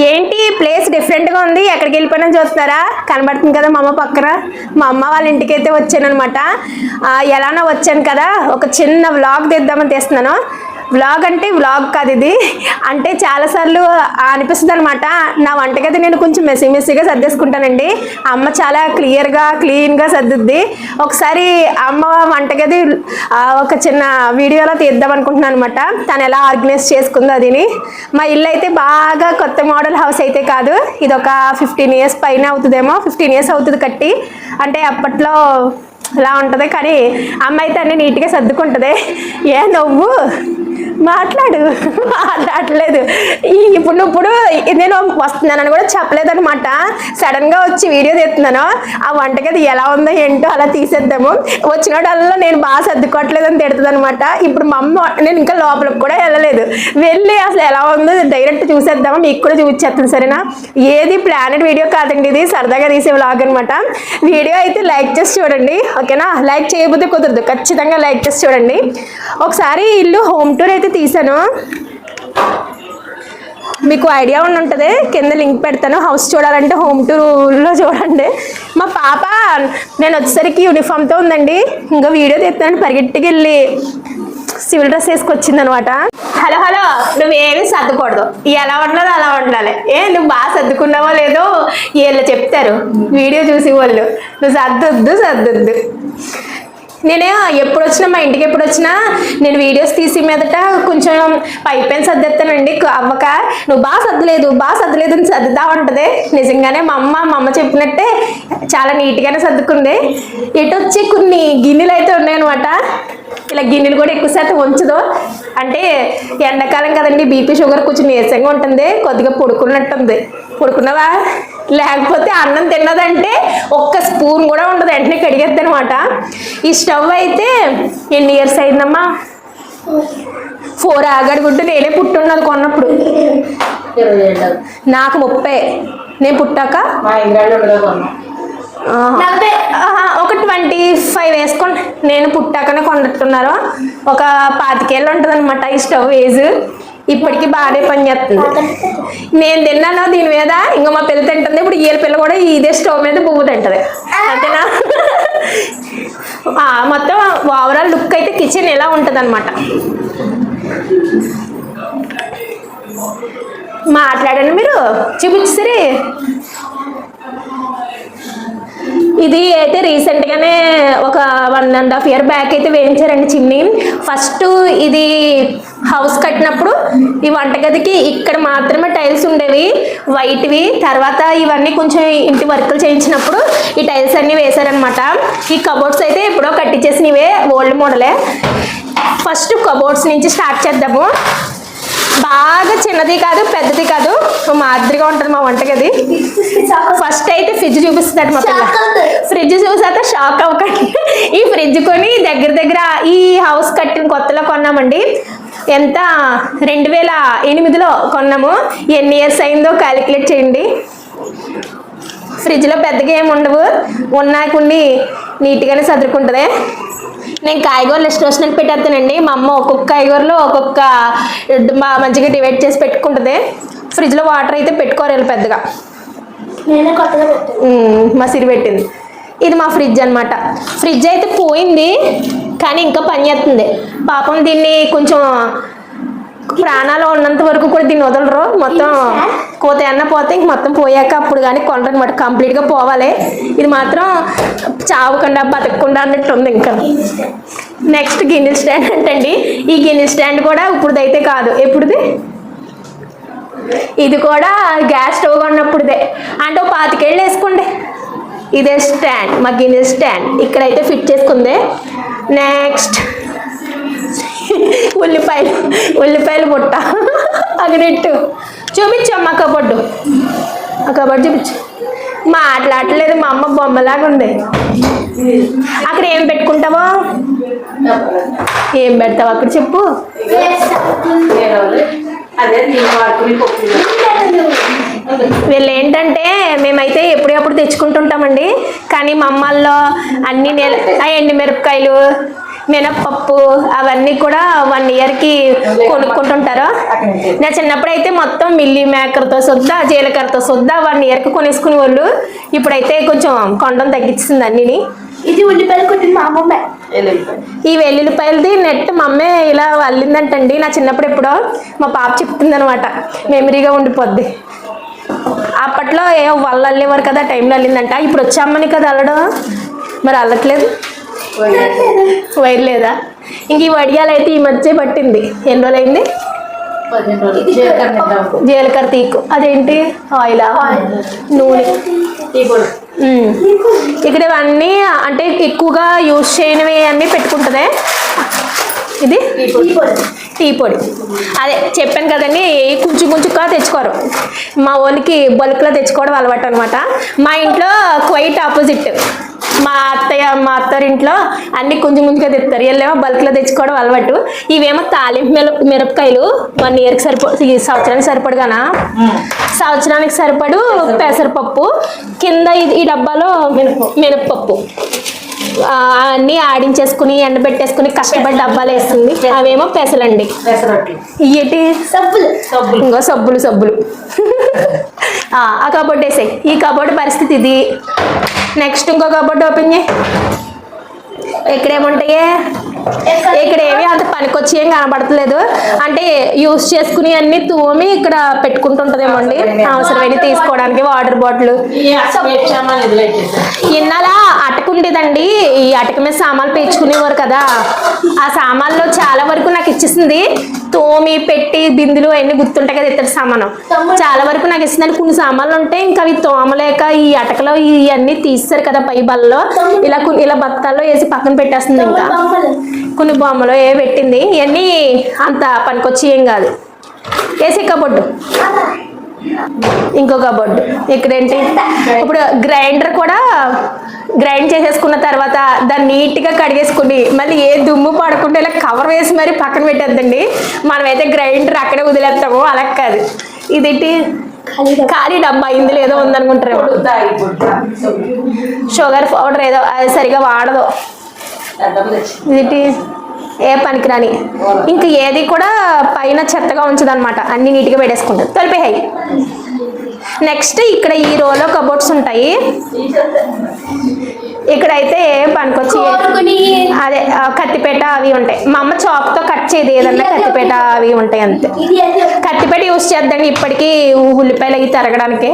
ఏంటి? ప్లేస్ డిఫరెంట్గా ఉంది. ఎక్కడికి వెళ్ళిపోయినా చూస్తారా కనబడుతుంది కదా మా అమ్మ పక్కన. మా అమ్మ వాళ్ళ ఇంటికి అయితే వచ్చాను అనమాట ఎలానో వచ్చాను కదా. ఒక చిన్న వ్లాగ్ తీద్దామని తీస్తున్నాను. వ్లాగ్ అంటే వ్లాగ్ కాదు ఇది. అంటే చాలాసార్లు అనిపిస్తుంది అనమాట నా వంటగది నేను కొంచెం మెస్సీ మెస్సీగా సర్దేసుకుంటానండి. అమ్మ చాలా క్లియర్గా క్లీన్గా సర్దుద్ది. ఒకసారి అమ్మ వంటగది ఒక చిన్న వీడియోలో తీద్దాం అనుకుంటున్నాను అనమాట తను ఎలా ఆర్గనైజ్ చేసుకుందో అదిని. మా ఇల్లు అయితే బాగా కొత్త మోడల్ హౌస్ అయితే కాదు. ఇది ఒక ఫిఫ్టీన్ ఇయర్స్ పైన అవుతుందేమో. ఫిఫ్టీన్ ఇయర్స్ అవుతుంది కట్టి. అంటే అప్పట్లో ఇలా ఉంటుంది. కానీ అమ్మ అయితే అన్ని నీట్గా సర్దుకుంటుంది. ఏ నవ్వు. మాట్లాడు. మాట్లాడలేదు. ఇప్పుడు ఇప్పుడు నేను వస్తున్నానని కూడా చెప్పలేదనమాట సడన్గా వచ్చి వీడియో తీస్తున్నాను. ఆ వంటగది ఎలా ఉందో ఏంటో అలా తీసేద్దాము. వచ్చినోడల్లా నేను బాగా సర్దుకోవట్లేదని తిడుతుంది అనమాట ఇప్పుడు మా అమ్మ నేను ఇంకా లోపలికి కూడా వెళ్ళలేదు. వెళ్ళి అసలు ఎలా ఉందో డైరెక్ట్ చూసేద్దాము. మీకు కూడా చూపించేస్తాను సరేనా? ఏది ప్లానెట్ వీడియో కాదండి ఇది. సరదాగా తీసే వ్లాగ్ అనమాట వీడియో అయితే లైక్ చేసి చూడండి. ఓకేనా? లైక్ చేయబోతే కుదరదు. ఖచ్చితంగా లైక్ చేసి చూడండి. ఒకసారి ఇల్లు హోమ్ టూర్ అయితే తీసాను మీకు ఐడియా ఉండి ఉంటుంది. కింద లింక్ పెడతాను. హౌస్ చూడాలంటే హోమ్ టూర్లో చూడండి. మా పాప నేను వచ్చేసరికి యూనిఫామ్తో ఉందండి. ఇంకా వీడియో తీస్తాను పరిగెట్టుకు వెళ్ళి సివిల్ డ్రెస్ వేసుకొచ్చింది అనమాట హలో హలో. నువ్వేమీ సర్దకూడదు. ఎలా ఉండాలో అలా ఉండాలి. ఏ నువ్వు బాగా సర్దుకున్నావో లేదో వీళ్ళు చెప్తారు. వీడియో చూసి వాళ్ళు. నువ్వు సర్దొద్దు సర్దొద్దు. నేను ఎప్పుడు వచ్చినా మా ఇంటికి ఎప్పుడు వచ్చినా నేను వీడియోస్ తీసి మీదట కొంచెం పైపైన సర్దేస్తానండి అవ్వక నువ్వు బాగా సర్దలేదు బాగా సర్దలేదు అని సర్దుతా ఉంటుంది నిజంగానే మా అమ్మ మా అమ్మ చెప్పినట్టే చాలా నీట్గానే సర్దుకుంది. ఇటు వచ్చి కొన్ని గిన్నెలు అయితే ఉన్నాయన్నమాట. ఇలా గిన్నెలు కూడా ఎక్కువ శాతం ఉంచదు. అంటే ఎండాకాలం కదండి బీపీ షుగర్ కొంచెం నీరసంగా ఉంటుంది. కొద్దిగా పడుకున్నట్టుంది. పడుకున్నావా? లేకపోతే అన్నం తిన్నదంటే ఒక్క స్పూన్ కూడా ఉండదు వెంటనే కడిగేద్ది అనమాట ఈ స్టవ్ అయితే ఎన్ని ఇయర్స్ అయిందమ్మా? ఫోర్ ఆగడుగుడ్డు నేనే పుట్టున్నది కొన్నప్పుడు. నాకు ముప్పై. నేను పుట్టాక? ఒక ట్వంటీ ఫైవ్ వేసుకోండి. నేను పుట్టాకనే కొన్నట్టున్నారు. ఒక పాతికేళ్ళు ఉంటుంది అనమాట ఈ స్టవ్ ఏజ్ ఇప్పటికి బాగానే పనిచేస్తుంది నేను తిన్నాను దీని మీద ఇంకా మా పిల్ల తింటుంది. ఇప్పుడు ఈ పిల్ల కూడా ఇదే స్టవ్ మీద పువ్వు తింటది. అంతేనా? మొత్తం ఓవరాల్ లుక్ అయితే కిచెన్ ఎలా ఉంటుంది అనమాట మాట్లాడండి మీరు. చూపించసరి ఇది అయితే రీసెంట్గానే ఒక one and half year back అయితే వేయించారండి చిమ్నీ ఫస్ట్ ఇది హౌస్ కట్టినప్పుడు ఈ వంటగదికి ఇక్కడ మాత్రమే టైల్స్ ఉండేవి. వైట్వి తర్వాత ఇవన్నీ కొంచెం ఇంటి వర్కులు చేయించినప్పుడు ఈ టైల్స్ అన్నీ వేశారనమాట ఈ కబోర్డ్స్ అయితే ఎప్పుడో కట్టించేసినవే ఓల్డ్ మోడలే ఫస్ట్ కబోర్డ్స్ నుంచి స్టార్ట్ చేద్దాము. బాగా చిన్నది కాదు పెద్దది కాదు. మాదిరిగా ఉంటుంది మా వంటగది. ఫస్ట్ అయితే ఫ్రిడ్జ్ చూపిస్తాడు మా పిల్ల. ఫ్రిడ్జ్ చూసాక షాక్ అవ్వకండి. ఈ ఫ్రిడ్జ్ కొని దగ్గర దగ్గర ఈ హౌస్ కట్టిన కొత్తలో కొన్నామండి. ఎంత? రెండు వేల ఎనిమిదిలో కొన్నాము. ఎన్ని ఇయర్స్ అయిందో క్యాలిక్యులేట్ చేయండి. ఫ్రిడ్జ్లో పెద్దగా ఏమి ఉండవు. ఉన్నాకుండి నీట్గానే సదురుకుంటుంది. నేను కాయగూరలు లిస్ట్ వచ్చినట్టు పెట్టేస్తానండి. మా అమ్మ ఒక్కొక్క కాయగూరలో ఒక్కొక్క మంచిగా డివైడ్ చేసి పెట్టుకుంటుంది. ఫ్రిడ్జ్లో వాటర్ అయితే పెట్టుకోరు పెద్దగా. మా సిరి పెట్టింది. ఇది మా ఫ్రిడ్జ్ అన్నమాట. ఫ్రిడ్జ్ అయితే పోయింది కానీ ఇంకా పనిచేస్తుంది పాపం దీన్ని కొంచెం ప్రాణాలు ఉన్నంత వరకు కూడా దీన్ని వదలరు. మొత్తం కోత అన్న పోతే ఇంక మొత్తం పోయాక అప్పుడు కానీ కొనరనమాట కంప్లీట్గా పోవాలి. ఇది మాత్రం చావకుండా బతకకుండా అన్నట్టు ఉంది ఇంకా నెక్స్ట్ గిన్నె స్టాండ్ అంటండి. ఈ గిన్నె స్టాండ్ కూడా ఇప్పుడుదైతే కాదు. ఎప్పుడుది? ఇది కూడా గ్యాస్ స్టవ్ కొన్నప్పుడుదే. అంటే ఓ పాతికేళ్ళు వేసుకోండి. ఇదే స్టాండ్. మా గిన్నె స్టాండ్. ఇక్కడైతే ఫిట్ చేసుకుంది. నెక్స్ట్ ఉల్లిపాయలు ఉల్లిపాయలు పుట్ట. అగనెట్టు చూపించు అమ్మ కబడ్డు ఆ కబడ్డు చూపించు. మాట్లాడలేదు మా అమ్మ బొమ్మలాగా ఉంది. అక్కడ ఏం పెట్టుకుంటావో? ఏం పెడతావు అక్కడ చెప్పు. వీళ్ళు ఏంటంటే మేమైతే ఎప్పుడప్పుడు తెచ్చుకుంటుంటామండి. కానీ మా అమ్మల్లో అన్ని నెల ఆ ఎండు మిరపకాయలు మినప్పప్పు అవన్నీ కూడా వన్ ఇయర్కి కొనుక్కుంటుంటారు. నా చిన్నప్పుడు అయితే మొత్తం మిల్లీ మేకర్తో సుద్దా జీలకర్రతో సుద్దా వన్ ఇయర్కి కొనేసుకునే వాళ్ళు ఇప్పుడైతే కొంచెం కొండం తగ్గించింది అన్నిని. ఇది ఉల్లిపాయలు కొట్టింది మా అమ్మమ్మ. ఈ వెల్లుల్లిపాయలది నెట్ మా అమ్మే ఇలా అల్లిందంటండి. నా చిన్నప్పుడు ఎప్పుడో మా పాప చెప్తుంది అనమాట మెమరీగా ఉండిపోద్ది. అప్పట్లో ఏ వాళ్ళు అల్లేవారు కదా టైంలో అల్లిందంట. ఇప్పుడు వచ్చి అమ్మని కదా అల్లడం. మరి అల్లట్లేదు. వైర్ లేదా? ఇంక ఈ వడియాలు అయితే ఈ మధ్య పట్టింది. ఎన్ని రోజులు అయింది జీలకర్ర తీకు. అదేంటి? ఆయిలా? నూనె. ఇక్కడ ఇవన్నీ అంటే ఎక్కువగా యూజ్ చేయనివి అన్నీ పెట్టుకుంటుంది? ఇది? టీ పొడి. టీ పొడి అదే చెప్పాను కదండి ఏ కొంచెం కొంచెంగా తెచ్చుకోరు. మా వాళ్ళకి బల్క్లో తెచ్చుకోవడం అలవాటు అనమాట మా ఇంట్లో క్వైట్ ఆపోజిట్. మా అత్తయ్య మా అత్తారింట్లో అన్ని కొంచెం కొంచెంగా తెస్తారు వీళ్ళేమో బల్క్లో తెచ్చుకోవడం అలవాటు. ఇవేమో తాలింపు మిరప మిరపకాయలు వన్ ఇయర్కి సరిపో ఈ సంవత్సరానికి సరిపడగానా? సంవత్సరానికి సరిపడు పెసరపప్పు. కింద ఇది- ఈ డబ్బాలో మినపప్పు అన్నీ ఆడించేసుకుని ఎండబెట్టేసుకుని కష్టపడి డబ్బాలు వేస్తుంది. అవేమో పెసలండి. ఇయ్యేటి? సబ్బులు. ఇంకో సబ్బులు సబ్బులు. ఆ ఆ కబోర్డ్ వేసాయి. ఈ కబోర్డ్ పరిస్థితి ఇది. నెక్స్ట్ ఇంకో కబోర్డ్ ఓపెన్ చేయి. ఇక్కడేముంటాయి? ఇక్కడ ఏమి అంత పనికొచ్చి ఏం కనబడతలేదు అంటే యూస్ చేసుకుని అన్ని తోమి ఇక్కడ పెట్టుకుంటుంటదేమో అండి అవసరమైన తీసుకోవడానికి వాటర్ బాటిల్ ఇన్నలా అటక ఉండేదండి ఈ అటక మీద సామాన్లు పేర్చుకునేవారు కదా. ఆ సామాన్లో చాలా వరకు నాకు ఇచ్చేసింది. తోమి పెట్టి బిందులు అవన్నీ గుర్తుంటాయి కదా ఇతర సామాను. చాలా వరకు నాకు ఇస్తుందని కొన్ని సామాన్లు ఉంటాయి ఇంకా అవి తోమలేక ఈ అటకలో ఇవన్నీ తీస్తారు కదా పై బల్లో. ఇలా ఇలా బత్తాల్లో వేసి పక్కన పెట్టేస్తుంది ఇంకా. కొన్ని బొమ్మలు ఏ పెట్టింది. ఇవన్నీ అంత పనికొచ్చి ఏం కాదు. వేసి కబొడ్డు ఇంకో కబోర్డ్. ఇక్కడేంటి ఇప్పుడు గ్రైండర్ కూడా గ్రైండ్ చేసేసుకున్న తర్వాత దాన్ని నీట్గా కడిగేసుకుని మళ్ళీ ఏ దుమ్ము పడకుండా ఇలా కవర్ వేసి మరీ పక్కన పెట్టేద్దండి. మనమైతే గ్రైండర్ అక్కడే వదిలేస్తాము. అలా కాదు. ఇదేంటి? ఖాళీ డబ్బా. ఇందులో ఏదో పొడి షుగర్ పౌడర్ ఏదో అది సరిగా వాడదు. ఇదేంటి? ఏ పనికిరాని. ఇంక ఏది కూడా పైన చెత్తగా ఉంచదన్నమాట. అన్ని నీట్గా పెట్టేసుకుంటుంది తొలిపేహాయి నెక్స్ట్ ఇక్కడ ఈ రోలో కబోర్డ్స్ ఉంటాయి. ఇక్కడైతే పనికొచ్చి అదే కత్తిపేట అవి ఉంటాయి. మా అమ్మ చాక్తో కట్ చేయదు ఏదన్నా కత్తిపేట అవి ఉంటాయి అంతే. కత్తిపేట యూస్ చేద్దండి ఇప్పటికీ ఉల్లిపాయలు అవి తరగడానికి.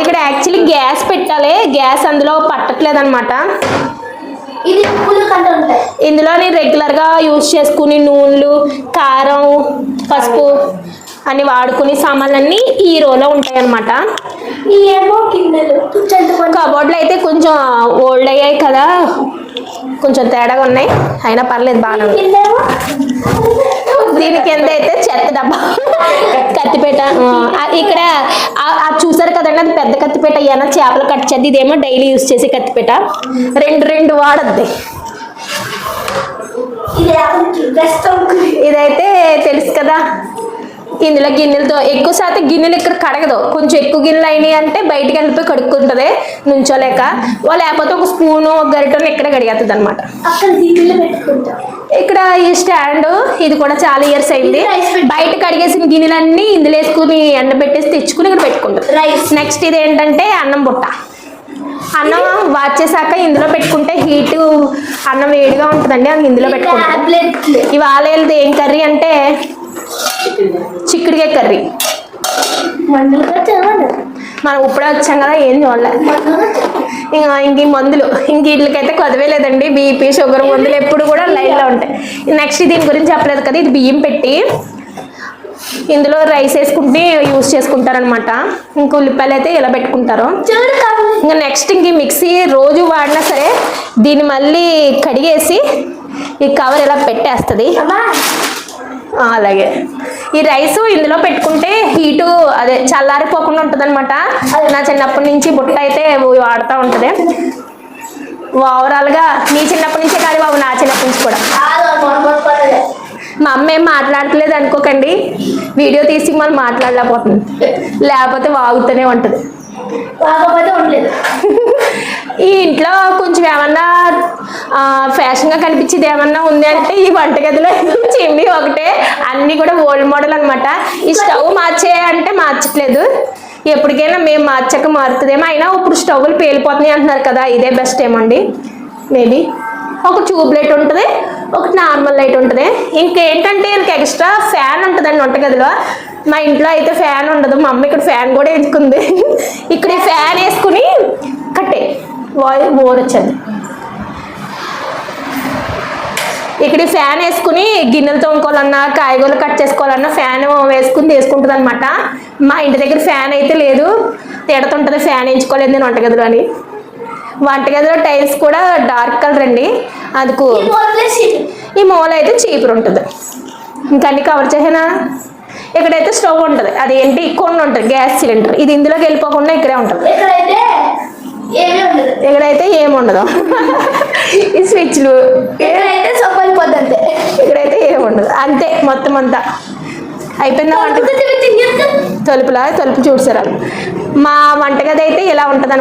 ఇక్కడ యాక్చువల్లీ గ్యాస్ పెట్టాలి. గ్యాస్ అందులో పట్టట్లేదు అనమాట ఇందులో నేను రెగ్యులర్గా యూజ్ చేసుకుని నూనెలు కారం పసుపు అన్ని వాడుకుని సామాన్లన్నీ ఈ రోలో ఉంటాయి అనమాట కబోర్డ్లు అయితే కొంచెం ఓల్డ్ అయ్యాయి కదా. కొంచెం తేడాగా ఉన్నాయి. అయినా పర్లేదు బాగానే ఉంది గిన్నెమో దీని కింద అయితే చెత్త డబ్బా. కత్తిపేట ఇక్కడ ఆ చూసారు కదండి అది పెద్ద కత్తిపేట ఏమైనా చేపలు కట్ చేద్ది. ఇదేమో డైలీ యూస్ చేసే కత్తిపేట. రెండు రెండు వాడద్ది. ఇదైతే తెలుసు కదా. ఇందులో గిన్నెలతో ఎక్కువ శాతం గిన్నెలు ఇక్కడ కడగదు. కొంచెం ఎక్కువ గిన్నెలు అయినాయి అంటే బయటికి వెళ్ళిపోయి కడుక్కుంటుంది నుంచోలేక. లేకపోతే ఒక స్పూను ఒక గరిటను ఇక్కడ కడిగేస్తుంది అనమాట ఇక్కడ ఈ స్టాండ్ ఇది కూడా చాలా ఇయర్స్ అయింది. బయట కడిగేసిన గిన్నెలన్నీ ఇందులో వేసుకుని ఎండబెట్టేసి తెచ్చుకుని ఇక్కడ పెట్టుకుంటాం రైస్ నెక్స్ట్ ఇది ఏంటంటే అన్నం బుట్ట. అన్నం వాచేసాక ఇందులో పెట్టుకుంటే హీట్ అన్నం వేడిగా ఉంటుందండి అది ఇందులో పెట్టుకుంటాం ఇవాళ ఏం కర్రీ అంటే చిక్కుడుకాయ కర్రీ. మనం ఇప్పుడే వచ్చాం కదా ఏం చూడలే మందులుగా ఇంకా ఇంక మందులు ఇంక వీటికైతే కొదవే లేదండి. బీపీ షుగర్ మందులు ఎప్పుడు కూడా లైన్లో ఉంటాయి. నెక్స్ట్ దీని గురించి చెప్పలేదు కదా ఇది బియ్యం పెట్టి ఇందులో రైస్ వేసుకుంటే యూస్ చేసుకుంటారనమాట ఇంకా ఉల్లిపాయలు అయితే ఇలా పెట్టుకుంటారు. ఇంకా నెక్స్ట్ ఇంక మిక్సీ రోజు వాడినా సరే దీన్ని మళ్ళీ కడిగేసి ఈ కవర్ ఇలా పెట్టేస్తుంది? అలాగే. ఈ రైస్ ఇందులో పెట్టుకుంటే హీటు అదే చల్లారిపోకుండా ఉంటుంది అనమాట నా చిన్నప్పటి నుంచి బుట్ట అయితే వాడుతూ ఉంటుంది. ఓవరాల్గా నీ చిన్నప్పటి నుంచే కాదు బాబు నా చిన్నప్పటి నుంచి కూడా. మా అమ్మ ఏం మాట్లాడట్లేదు అనుకోకండి. వీడియో తీసి మనం మాట్లాడలేకపోతుంది. లేకపోతే వాగుతూనే ఉంటుంది. ఉండలేదు. ఈ ఇంట్లో కొంచెం ఏమన్నా ఫ్యాషన్ ఫ్యాషన్గా కనిపించేది ఏమన్నా ఉంది అంటే ఈ వంటగదిలో చిమ్మి ఒకటే. అన్నీ కూడా ఓల్డ్ మోడల్ అనమాట ఈ స్టవ్ మార్చే అంటే మార్చట్లేదు. ఎప్పటికైనా మేము మార్చక మారుతుందేమో. అయినా ఇప్పుడు స్టవ్లు పేలిపోతున్నాయి అంటున్నారు కదా ఇదే బెస్ట్ ఏమండి మేబీ ఒక ట్యూబ్ లైట్ ఉంటుంది ఒక నార్మల్ లైట్ ఉంటుంది. ఇంకేంటంటే వీళ్ళకి ఎక్స్ట్రా ఫ్యాన్ ఉంటుందండి వంటగదిలో. మా ఇంట్లో అయితే ఫ్యాన్ ఉండదు మా అమ్మ ఇక్కడ ఫ్యాన్ కూడా వేసుకుంది ఇక్కడ ఫ్యాన్ వేసుకుని కట్టే. వాయు బోర్ వచ్చేది. ఇక్కడ ఫ్యాన్ వేసుకుని గిన్నెలు తోముకోవాలన్నా కాయగూరలు కట్ చేసుకోవాలన్నా ఫ్యాన్ వేసుకుని తీసుకుంటుంది అనమాట మా ఇంటి దగ్గర ఫ్యాన్ అయితే లేదు. తిడుతుంటుంది ఫ్యాన్ వేయించుకోలేదు నేను వంటగదిలో అని. వంటగదిలో టైల్స్ కూడా డార్క్ కలర్ అండి. అందుకు ఈ మూల అయితే చీపురు ఉంటుంది. ఇంకా అన్ని కవర్ చేసినా? ఇక్కడైతే స్టవ్ ఉంటుంది. అదేంటి? కొన్ని ఉంటుంది. Gas cylinder. ఇది ఇందులోకి వెళ్ళిపోకుండా ఇక్కడే ఉంటుంది. ఇక్కడైతే ఏమీ ఉండదు. ఇక్కడైతే ఏముండదు ఈ స్విచ్లు. ఇక్కడైతే సొప్పలు పొద్దంతే ఇక్కడైతే ఏముండదు అంతే మొత్తం అంతా. అయిపోయిందా వంట? తలుపులా? తలుపు చూసారు. మా వంటగది అయితే ఇలా ఉంటుంది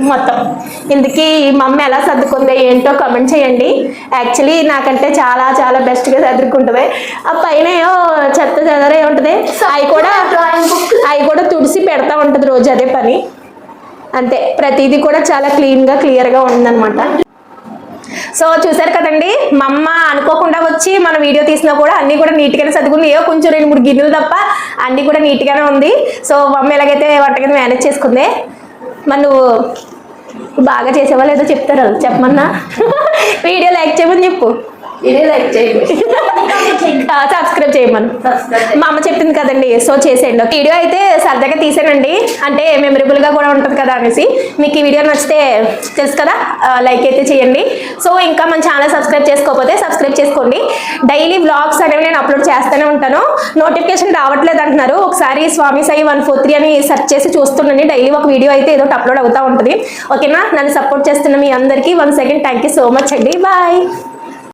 మొత్తం. ఇందుకీ మా అమ్మ ఎలా సర్దుకుంది ఏంటో కమెంట్ చేయండి. యాక్చువల్లీ నాకంటే చాలా చాలా బెస్ట్గా సర్దుకుంటుంది. ఆ పైన ఏమో చెత్త చెదరే ఉంటుంది? అవి కూడా అవి కూడా తుడిసి పెడతా ఉంటుంది రోజు అదే పని. అంతే. ప్రతిదీ కూడా చాలా క్లీన్గా క్లియర్గా ఉందన్నమాట. సో చూసారు కదండి? మా అమ్మ అనుకోకుండా వచ్చి మన వీడియో తీసినా కూడా అన్నీ కూడా నీట్గానే సర్దుకుంది ఏవో కొంచెం రెండు మూడు గిన్నెలు తప్ప అన్నీ కూడా నీట్గానే ఉంది. సో మా అమ్మ ఎలాగైతే వంటగది మేనేజ్ చేసుకుంది మరి నువ్వు బాగా చేసేవాళ్ళు ఏదో చెప్తారు? చెప్పమన్నా? వీడియో లైక్ చేయమని చెప్పు. ఇదే లైక్ చేయండి సబ్స్క్రైబ్ చేయమను. మా అమ్మ చెప్పింది కదండి సో చేసేయండి. ఒక వీడియో అయితే సరదాగా తీసానండి అంటే మెమరబుల్గా కూడా ఉంటుంది కదా అనేసి. మీకు ఈ వీడియో నచ్చితే తెలుసు కదా లైక్ అయితే చేయండి. సో ఇంకా మన ఛానల్ సబ్స్క్రైబ్ చేసుకోకపోతే సబ్స్క్రైబ్ చేసుకోండి. డైలీ వ్లాగ్స్ అనేవి నేను అప్లోడ్ చేస్తూనే ఉంటాను. నోటిఫికేషన్ రావట్లేదు అంటున్నారు. ఒకసారి Swamy Sai one four three అని సెర్చ్ చేసి చూస్తుండండి. డైలీ ఒక వీడియో అయితే ఏదో అప్లోడ్ అవుతూ ఉంటుంది. ఓకేనా నన్ను సపోర్ట్ చేస్తున్న మీ అందరికీ one second thank you so much అండి. బాయ్